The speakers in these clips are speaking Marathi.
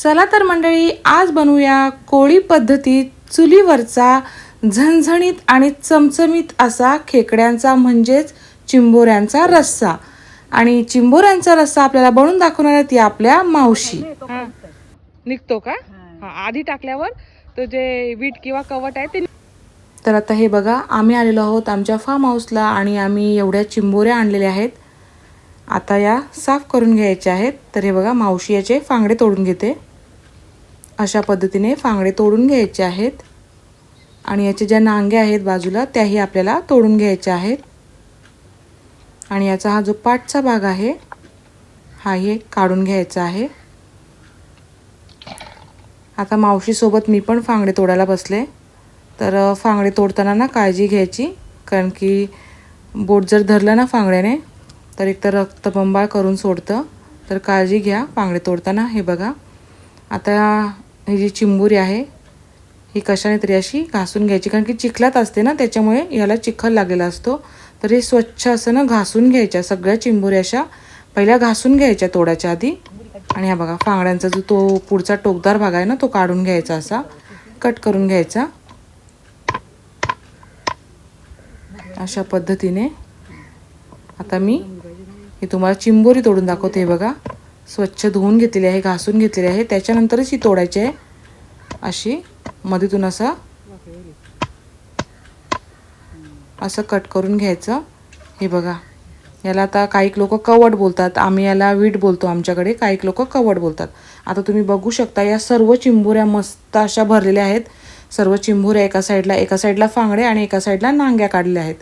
चला तर मंडळी आज बनवूया कोळी पद्धतीत चुलीवरचा झणझणीत आणि चमचमीत असा खेकड्यांचा म्हणजेच चिंबोऱ्यांचा रस्सा. आणि चिंबोऱ्यांचा रस्सा आपल्याला बनवून दाखवणार आहेत या आपल्या मावशी. निघतो का? आधी टाकल्यावर तो जे वीट किंवा कवट आहे ते तर आता हे बघा आम्ही आलेलो आहोत आमच्या फार्म हाऊसला आणि आम्ही एवढ्या चिंबोऱ्या आणलेल्या आहेत. आता या साफ करून घ्यायच्या आहेत. तर हे बघा मावशी याचे फांगडे तोडून घेते. अशा पद्धतीने फांगडे तोडून घ्यायचे आहेत. आणि याचे ज्या नांग्या आहेत बाजूला त्याही आपल्याला तोडून घ्यायच्या आहेत. आणि याचा हा जो पाठचा भाग आहे हाही काढून घ्यायचा आहे. आता मावशीसोबत मी पण फांगडे तोडायला बसले. तर फांगडे तोडताना ना काळजी घ्यायची. कारण की बोट जर धरलं ना फांगड्याने तर एकतर रक्तबंबाळ करून सोडतं. तर काळजी घ्या फांगडे तोडताना हे बघा. आता ही जी चिंबुरी आहे ही कशाने तरी अशी घासून घ्यायची. कारण की चिखलात असते ना त्याच्यामुळे याला चिखल लागलेला असतो. तर हे स्वच्छ असं ना घासून घ्यायच्या सगळ्या चिंबुऱ्या अशा पहिल्या घासून घ्यायच्या तोडाच्या आधी. आणि हा बघा फांगड्यांचा जो तो पुढचा टोकदार भाग आहे ना तो काढून घ्यायचा असा. कट करून घ्यायचा. अशा पद्धतीने. आता मी हे तुम्हाला चिंबोरी तोडून दाखवते बघा. स्वच्छ धुवून घेतलेली आहे घासून घेतलेली आहे. त्याच्यानंतरच ही तोडायची आहे. अशी मधीतून असं असं कट करून घ्यायचं. हे बघा. याला आता काही लोक कवट बोलतात. आम्ही याला वीट बोलतो आमच्याकडे. काही लोक कवट बोलतात. आता तुम्ही बघू शकता या सर्व चिंबुऱ्या मस्त अशा भरलेल्या आहेत. सर्व चिंबुऱ्या एका साईडला एका साईडला फांगडे आणि एका साईडला नांग्या काढलेल्या आहेत.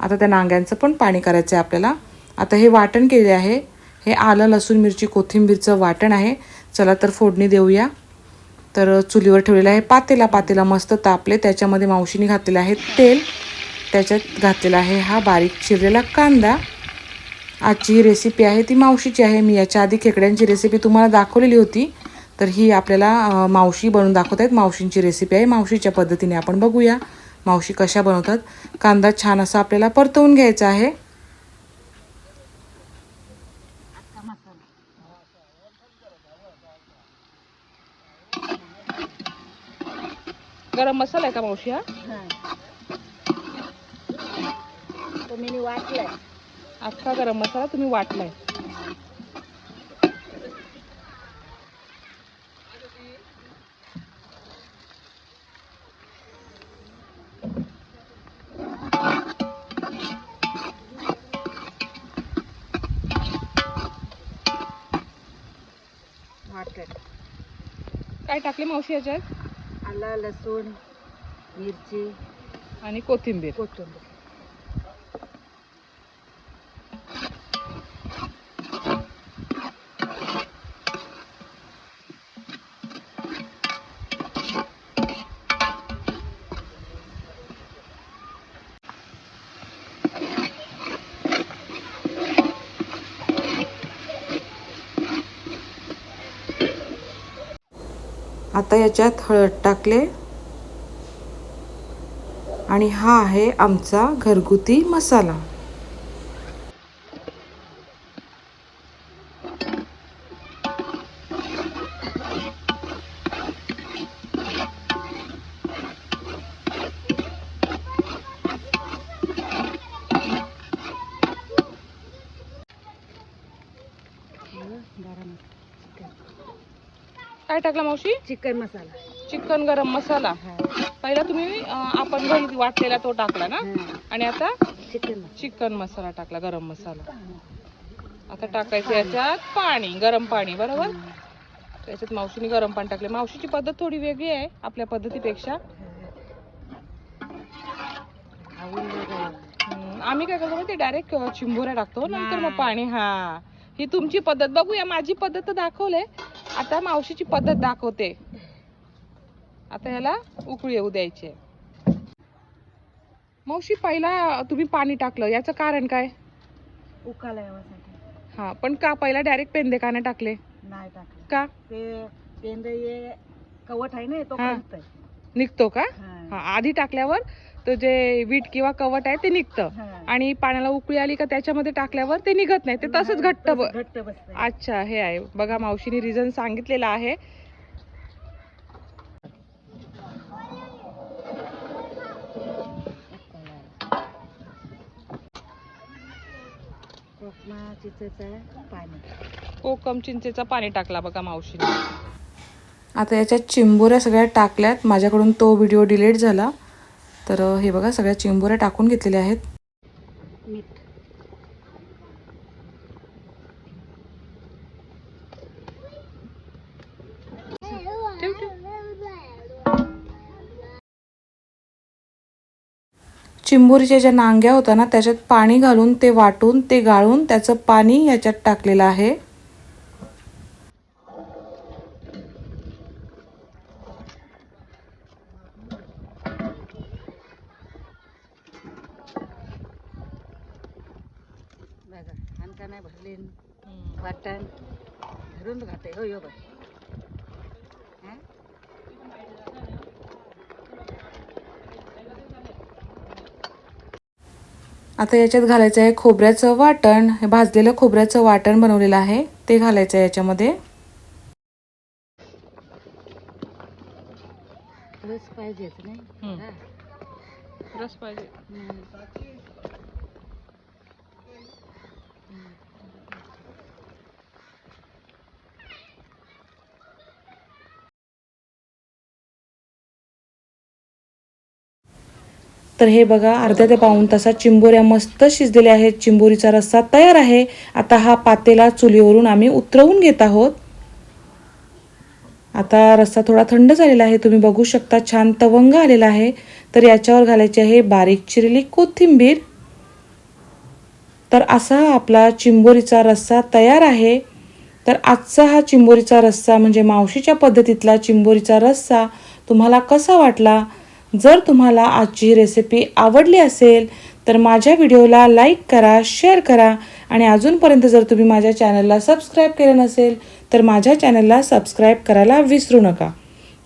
आता त्या नांग्यांचं पण पाणी करायचं आहे आपल्याला. आता हे वाटण केले आहे. हे आलं लसूण मिरची कोथिंबीरचं वाटण आहे. चला तर फोडणी देऊया. तर चुलीवर ठेवलेलं आहे पातेला. पातेला मस्त तापले. त्याच्यामध्ये मावशीने घातलेलं आहे तेल. त्याच्यात घातलेला आहे हा बारीक चिरलेला कांदा. आजची ही रेसिपी आहे ती मावशीची आहे. मी याच्या आधी खेकड्यांची रेसिपी तुम्हाला दाखवलेली होती. तर ही आपल्याला मावशी बनवून दाखवत आहेत. मावशींची रेसिपी आहे. मावशीच्या पद्धतीने आपण बघूया मावशी कशा बनवतात. कांदा छान असा आपल्याला परतवून घ्यायचा आहे. गरम मसाला आहे का मावशी हा? तुम्ही वाटलंय. अख्खा गरम मसाला तुम्ही वाटलाय. काय टाकले मावशी याच्यात? आलं लसूण मिरची आणि कोथिंबीर. कोथिंबीर. आता याच्यात हळद टाकले. आणि हा आहे आमचा घरगुती मसाला. काय टाकला मावशी? चिकन मसाला. चिकन गरम मसाला. पहिला तुम्ही अं, आपण घरी वाटलेला तो टाकला ना? आणि आता चिकन चिकन मसाला टाकला गरम मसाला. आता टाकायचं याच्यात पाणी गरम पाणी बरोबर? त्याच्यात मावशीने गरम पाणी टाकले. मावशीची पद्धत थोडी वेगळी आहे आपल्या पद्धतीपेक्षा. हम्म, आम्ही काय करतो ते डायरेक्ट चिंबोऱ्या टाकतो. नंतर मग. पाणी हा. ही तुमची पद्धत. बघूया माझी पद्धत तर दाखवले आता मावशीची पद्धत दाखवते. आता ह्याला उकळी येऊ द्यायची मावशी पहिला तुम्ही पाणी टाकलं याचं कारण काय? उकाला यावासाठी. हा पण का पहिला डायरेक्ट पेंदे का नाही टाकले? नाही टाकलं. का? ते पेंद ये कवट आहे ना तो हा. निघतो का? हा. हा आधी टाकल्यावर तर जे वीट किंवा कवट आहे ते निघतं. आणि पाण्याला उकळी आली का त्याच्यामध्ये टाकल्यावर ते निघत नाही. ते तसंच घट्ट अच्छा हे आहे. बघा मावशीने रिझन सांगितलेलं आहे. कोकम चिंचेचा पाणी टाकला बघा मावशीने. आता याच्यात चिंबोऱ्या सगळ्या टाकल्यात. माझ्याकडून तो व्हिडिओ डिलीट झाला. तर हे बघा सगळ्या चिंबोऱ्या टाकून घेतलेल्या आहेत. मीठ चिंबोरीच्या ज्या नांग्या होत्या ना त्याच्यात पाणी घालून ते वाटून ते गाळून त्याचं पाणी याच्यात टाकलेलं आहे. आणका नाही भरले? वाटण भरून घाते हो यो बाई? आता याच्यात घालायचं आहे खोबऱ्याचं वाटण. हे भाजलेलं खोबऱ्याचं वाटण बनवलेलं आहे. ते घालायचं आहे याच्यामध्ये. रस पाहिजेच नाही. रस पाहिजे. तर हे बघा अर्ध्या ते पाऊण तासात चिंबोऱ्या मस्त शिजलेल्या आहेत. चिंबोरीचा रस्सा तयार आहे. आता हा पातेला चुलीवरून आम्ही उतरवून घेत आहोत. आता रस्सा थोडा थंड झालेला आहे. तुम्ही बघू शकता छान तवंग आलेला आहे. तर याच्यावर घालायचे आहे बारीक चिरलेली कोथिंबीर. तर असा आपला चिंबोरीचा रस्सा तयार आहे. तर आजचा हा चिंबोरीचा रस्सा म्हणजे मावशीच्या पद्धतीतला चिंबोरीचा रस्सा तुम्हाला कसा वाटला? जर तुम्हाला आजची रेसिपी आवडली असेल तर माझ्या व्हिडिओला लाईक करा शेअर करा आणि अजूनपर्यंत जर तुम्ही माझ्या चॅनलला सबस्क्राईब केलं नसेल तर माझ्या चॅनलला सबस्क्राईब करायला विसरू नका.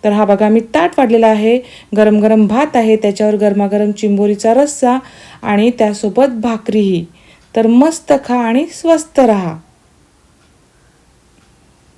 तर हा बघा मी ताट वाढलेला आहे गरम गरम भात आहे त्याच्यावर गरमागरम चिंबोरीचा रस्सा आणि त्यासोबत भाकरीही. तर मस्त खा आणि स्वस्त रहा.